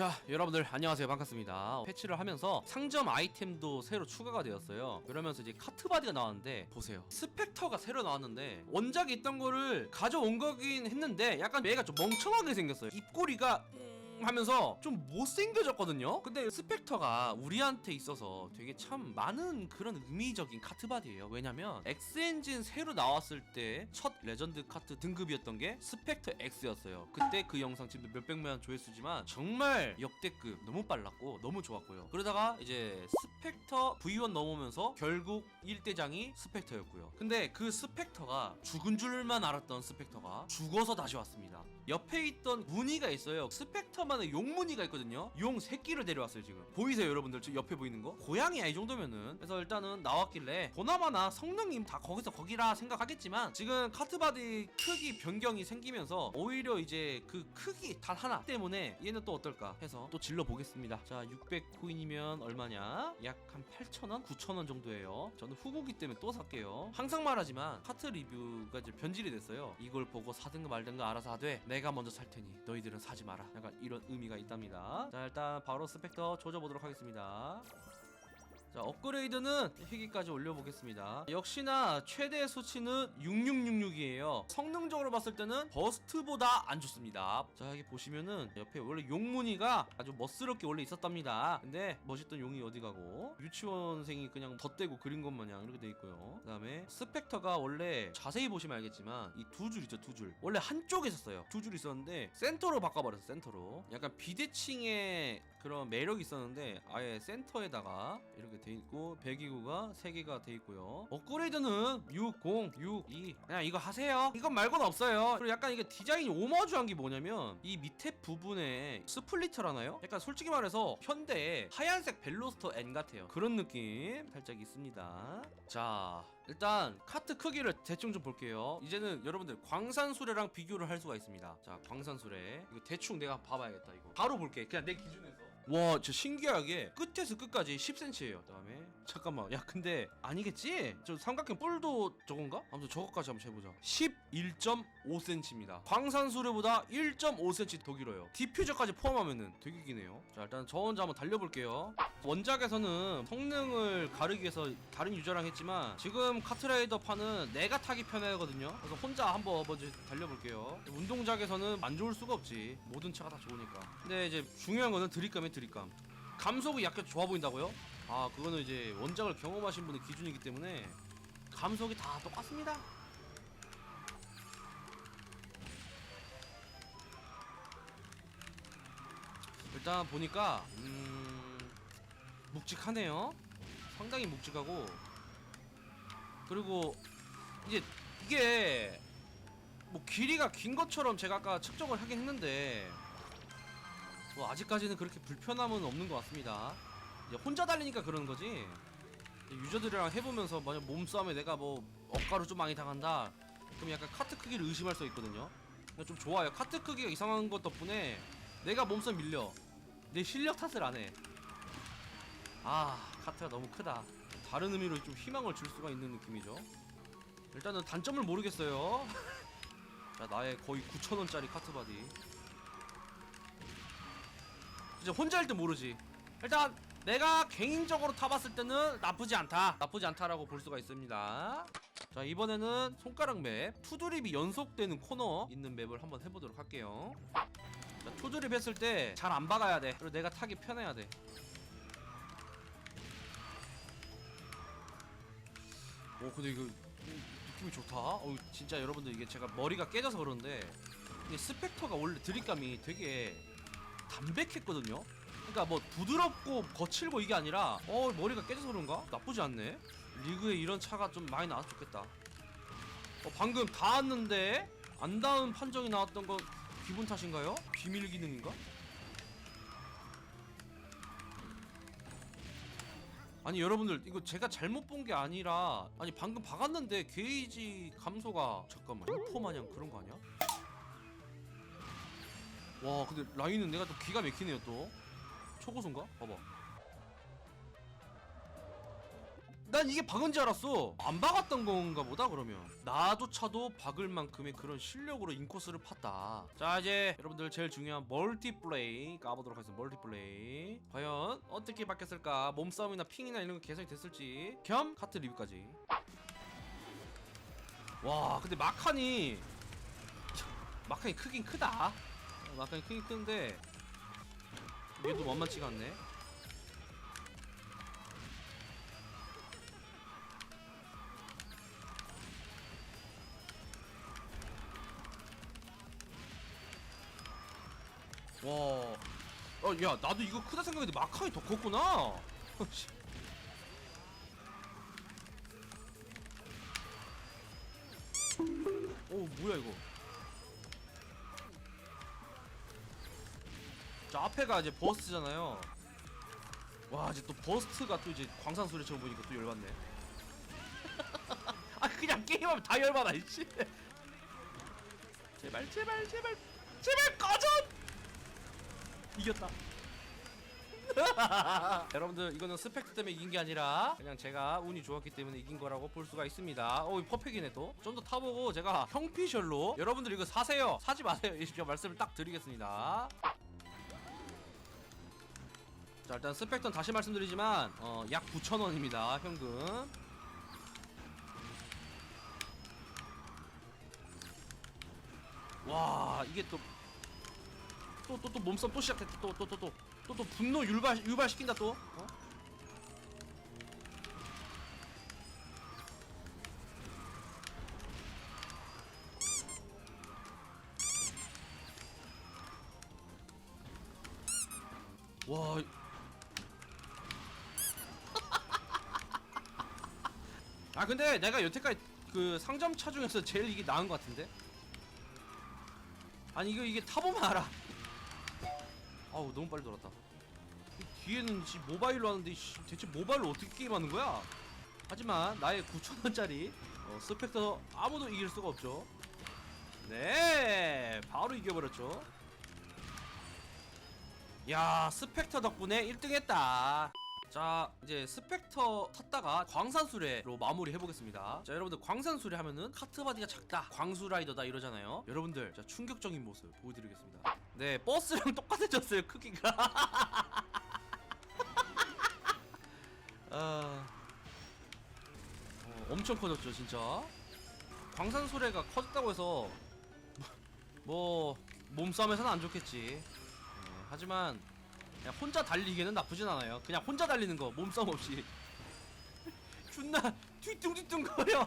자 여러분들 안녕하세요. 반갑습니다. 패치를 하면서 상점 아이템도 새로 추가가 되었어요. 그러면서 이제 카트바디가 나왔는데 보세요. 스펙터가 새로 나왔는데 원작에 있던 거를 가져온 거긴 했는데 약간 얘가 좀 멍청하게 생겼어요. 입꼬리가 음 하면서 좀 못생겨졌거든요? 근데 스펙터가 우리한테 있어서 되게 참 많은 그런 의미적인 카트바디예요. 왜냐면 엑스엔진 새로 나왔을 때 첫 레전드 카트 등급이었던 게 스펙터 X였어요. 그때 그 영상 지금 몇백만 조회수지만 정말 역대급 너무 빨랐고 너무 좋았고요. 그러다가 이제 스펙터 V1 넘으면서 결국 1대장이 스펙터였고요. 근데 그 스펙터가 죽은 줄만 알았던 스펙터가 죽어서 다시 왔습니다. 옆에 있던 무늬가 있어요. 스펙터 만의 용 무늬가 있거든요. 용 새끼를 데려왔어요 지금. 보이세요 여러분들? 저 옆에 보이는 거? 고양이야 이 정도면은. 그래서 일단은 나왔길래 보나마나 성능이 다 거기서 거기라 생각하겠지만 지금 카트바디 크기 변경이 생기면서 오히려 이제 그 크기 단 하나 때문에 얘는 또 어떨까 해서 또 질러 보겠습니다. 자 600코인이면 얼마냐? 약 한 8,000원? 9,000원 정도예요. 저는 후보기 때문에 또 살게요. 항상 말하지만 카트 리뷰가 이제 변질이 됐어요. 이걸 보고 사든가 말든가 알아서 하되 내가 먼저 살 테니 너희들은 사지 마라. 약간 이런 의미가 있답니다. 자 일단 바로 스펙터 조져보도록 하겠습니다 자 업그레이드는 희귀까지 올려보겠습니다. 역시나 최대 수치는 6666이에요. 성능적으로 봤을 때는 버스트보다 안 좋습니다. 자 여기 보시면은 옆에 원래 용무늬가 아주 멋스럽게 원래 있었답니다. 근데 멋있던 용이 어디 가고? 유치원생이 그냥 덧대고 그린 것 마냥 이렇게 돼 있고요. 그 다음에 스펙터가 원래 자세히 보시면 알겠지만 이 두 줄 있죠 두줄. 원래 한쪽에 있었어요. 두 줄 있었는데 센터로 바꿔버렸어 센터로. 약간 비대칭의 그런 매력이 있었는데 아예 센터에다가 이렇게 돼 있고 배기구가 3개가 돼 있고요. 업그레이드는 6, 0, 6, 2 그냥 이거 하세요. 이건 말고는 없어요. 그리고 약간 이게 디자인이 오마주한 게 뭐냐면 이 밑에 부분에 스플리터라나요? 약간 솔직히 말해서 현대의 하얀색 벨로스터 N 같아요. 그런 느낌 살짝 있습니다. 자 일단 카트 크기를 대충 좀 볼게요. 이제는 여러분들 광산수레랑 비교를 할 수가 있습니다. 자 광산수레. 이거 대충 내가 봐봐야겠다 이거. 바로 볼게. 그냥 내 기준에서 와, 진짜 신기하게 끝에서 끝까지 10cm예요. 그다음에 잠깐만, 야 근데 아니겠지? 저 삼각형 뿔도 저건가? 아무튼 저거까지 한번 해보자. 11.5cm입니다. 광산수레보다 1.5cm 더 길어요. 디퓨저까지 포함하면은 되게 기네요. 자, 일단 저 혼자 한번 달려볼게요. 원작에서는 성능을 가르기 위해서 다른 유저랑 했지만 지금 카트라이더 판은 내가 타기 편하거든요. 그래서 혼자 한번 먼저 달려볼게요. 운동작에서는 안 좋을 수가 없지. 모든 차가 다 좋으니까. 근데 이제 중요한 거는 드립감이 드립감. 감속이 약간 좋아 보인다고요? 아 그거는 이제 원작을 경험하신 분의 기준이기 때문에 감속이 다 똑같습니다. 일단 보니까 음 묵직하네요. 상당히 묵직하고 그리고 이제 이게 뭐 길이가 긴 것처럼 제가 아까 측정을 하긴 했는데 뭐 아직까지는 그렇게 불편함은 없는 것 같습니다. 이제 혼자 달리니까 그러는 거지. 유저들이랑 해보면서 만약 몸싸움에 내가 뭐 억가로 좀 많이 당한다. 그럼 약간 카트 크기를 의심할 수 있거든요. 좀 좋아요. 카트 크기가 이상한 것 덕분에 내가 몸싸움 밀려. 내 실력 탓을 안 해. 아 카트가 너무 크다. 다른 의미로 좀 희망을 줄 수가 있는 느낌이죠. 일단은 단점을 모르겠어요. 자 나의 거의 9천원짜리 카트바디. 진짜 혼자 할 때 모르지. 일단 내가 개인적으로 타봤을 때는 나쁘지 않다. 나쁘지 않다라고 볼 수가 있습니다. 자 이번에는 손가락 맵 투드립이 연속되는 코너 있는 맵을 한번 해보도록 할게요. 자, 투드립 했을 때 잘 안 박아야 돼. 그리고 내가 타기 편해야 돼. 오 근데 이거 음, 느낌이 좋다. 어 진짜 여러분들 이게 제가 머리가 깨져서 그런데 이게 스펙터가 원래 드립감이 되게 담백했거든요. 그러니까 뭐 부드럽고 거칠고 이게 아니라 어 머리가 깨져서 그런가? 나쁘지 않네. 리그에 이런 차가 좀 많이 나왔으면 좋겠다. 어 방금 닿았는데 안 닿은 판정이 나왔던 건 기분 탓인가요? 비밀 기능인가? 아니 여러분들 이거 제가 잘못 본 게 아니라 아니 방금 박았는데 게이지 감소가 잠깐만 유포 마냥 그런 거 아니야? 와 근데 라인은 내가 또 기가 막히네요 또. 초고수인가? 봐봐. 난 이게 박은지 알았어. 안 박았던 건가 보다 그러면. 나조차도 박을 만큼의 그런 실력으로 인코스를 팠다. 자 이제 여러분들 제일 중요한 멀티플레이 까보도록 하겠습니다 멀티플레이. 과연 어떻게 바뀌었을까? 몸싸움이나 핑이나 이런 거 개선이 됐을지. 겸 카트 리뷰까지. 와 근데 마칸이 마칸이 크긴 크다 어, 마칸이 크긴 큰데 얘도 만만치가 않네 와. 어, 야, 나도 이거 크다 생각했는데 마카이 더 컸구나. 씨. 오, 뭐야 이거? 앞에가 이제 버스트잖아요. 와, 이제 또 버스트가 또 이제 광산소리처럼 보니까 또 열받네. 아, 그냥 게임하면 다 열받아, 이씨. 제발, 제발, 제발, 제발 꺼져! 이겼다. 여러분들 이거는 스펙트 때문에 이긴 게 아니라 그냥 제가 운이 좋았기 때문에 이긴 거라고 볼 수가 있습니다. 어, 이 퍼펙이네 또. 좀 더 타보고 제가 형피셜로 여러분들 이거 사세요. 사지 마세요. 이 제가 말씀을 딱 드리겠습니다. 자 일단 스펙트는 다시 말씀드리지만 어, 약 9,000원입니다. 현금. 와 이게 또 또 또 또 몸싸움 또 시작했다 또 또 또 또 또 또 분노 유발 유발 시킨다 또 어? 와 아 근데 내가 여태까지 그 상점차 중에서 제일 이게 나은 것 같은데? 아니 이거 이게 타보면 알아. 아우 너무 빨리 돌았다. 이 뒤에는 씨 모바일로 하는데 씨, 대체 모바일로 어떻게 게임하는 거야? 하지만 나의 9천원짜리 어, 스펙터 아무도 이길 수가 없죠. 네 바로 이겨버렸죠. 야 스펙터 덕분에 1등 했다 자 이제 스펙터 탔다가 광산수레로 마무리 해보겠습니다. 자 여러분들 광산수레 하면은 카트 바디가 작다. 광수라이더다 이러잖아요. 여러분들 자 충격적인 모습 보여드리겠습니다. 네 버스랑 똑같아졌어요 크기가. 아... 어, 엄청 커졌죠 진짜. 광산수레가 커졌다고 해서 뭐 몸싸움에서는 안 좋겠지. 네, 하지만 그냥 혼자 달리기는 나쁘진 않아요. 그냥 혼자 달리는 거 몸싸움 없이 존나 뒤뚱뒤뚱 거려.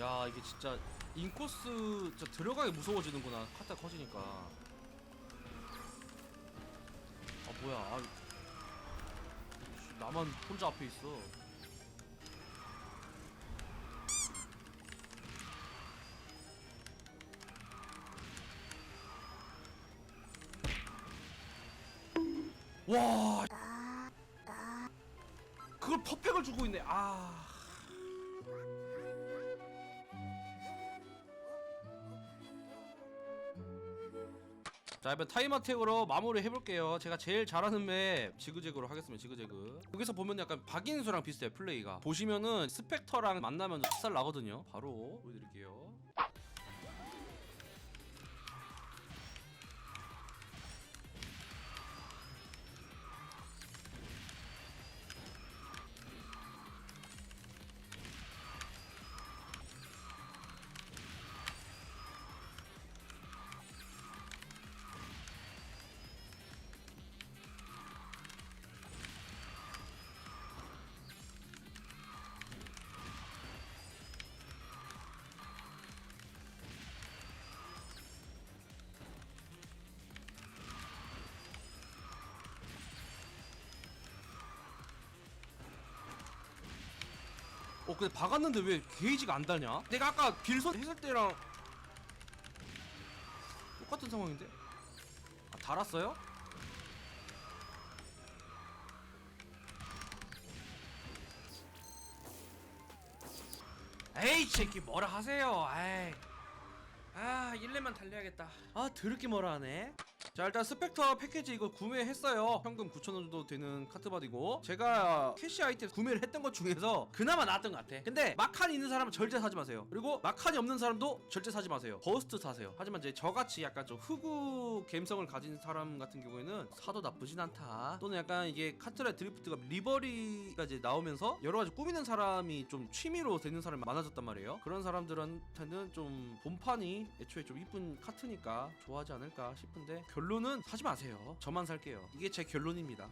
야 이게 진짜 인코스 진짜 들어가기 무서워지는구나 카타 커지니까. 아 뭐야? 아, 씨, 나만 혼자 앞에 있어. 와. 그걸 퍼펙을 주고 있네. 아. 자 이번 타임어택으로 마무리 해볼게요 제가 제일 잘하는 맵 지그재그로 하겠습니다 지그재그 여기서 보면 약간 박인수랑 비슷해요 플레이가 보시면은 스펙터랑 만나면 살 나거든요 바로 보여드릴게요 어 근데 박았는데 왜 게이지가 안 달냐? 내가 아까 길선 했을 때랑 똑같은 상황인데? 아 달았어요? 에이 이 새끼 뭐라 하세요 아이 아 1렙만 달려야겠다 아 더럽게 뭐라 하네 자 일단 스펙터 패키지 이거 구매했어요. 현금 9천원 정도 되는 카트바디고. 제가 캐시 아이템 구매를 했던 것 중에서 그나마 나았던 것 같아. 근데 마칸이 있는 사람은 절대 사지 마세요. 그리고 마칸이 없는 사람도 절대 사지 마세요. 버스트 사세요. 하지만 이제 저같이 약간 좀 흑우 감성을 가진 사람 같은 경우에는 사도 나쁘진 않다. 또는 약간 이게 카트라의 드리프트가 리버리가 이제 나오면서 여러 가지 꾸미는 사람이 좀 취미로 되는 사람이 많아졌단 말이에요. 그런 사람들한테는 좀 본판이 애초에 좀 이쁜 카트니까 좋아하지 않을까 싶은데 결론은 사지 마세요. 저만 살게요. 이게 제 결론입니다.